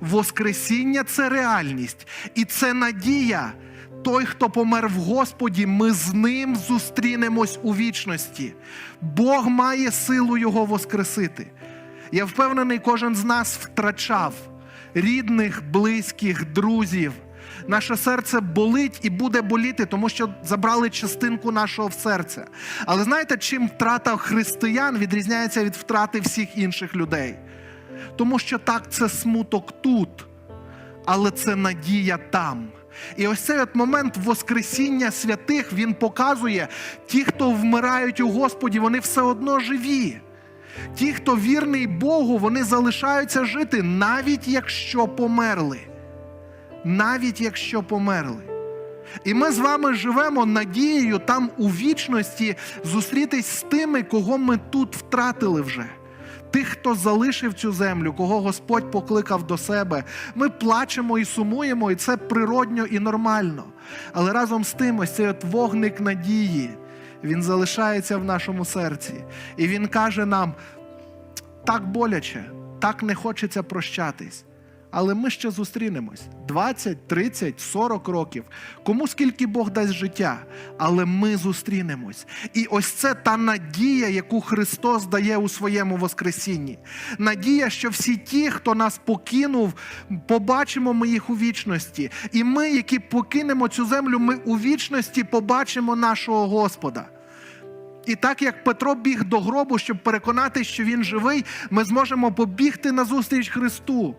Воскресіння це реальність, і це надія. Той, хто помер в Господі, ми з ним зустрінемось у вічності. Бог має силу його воскресити. Я впевнений, кожен з нас втрачав рідних, близьких, друзів. Наше серце болить і буде боліти, тому що забрали частинку нашого серця. Але знаєте, чим втрата християн відрізняється від втрати всіх інших людей? Тому що так, це смуток тут, але це надія там. І ось цей от момент Воскресіння святих він показує, ті, хто вмирають у Господі, вони все одно живі. Ті, хто вірний Богу, вони залишаються жити, навіть якщо померли. Навіть якщо померли. І ми з вами живемо надією там у вічності зустрітись з тими, кого ми тут втратили вже. Тих, хто залишив цю землю, кого Господь покликав до себе. Ми плачемо і сумуємо, і це природньо і нормально. Але разом з тим, ось цей от вогник надії, він залишається в нашому серці. І він каже нам: так боляче, так не хочеться прощатись. Але ми ще зустрінемось 20, 30, 40 років. Кому скільки Бог дасть життя, але ми зустрінемось. І ось це та надія, яку Христос дає у своєму Воскресінні. Надія, що всі ті, хто нас покинув, побачимо ми їх у вічності. І ми, які покинемо цю землю, ми у вічності побачимо нашого Господа. І так як Петро біг до гробу, щоб переконати, що він живий, ми зможемо побігти назустріч Христу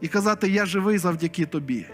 і казати: Я живий завдяки тобі.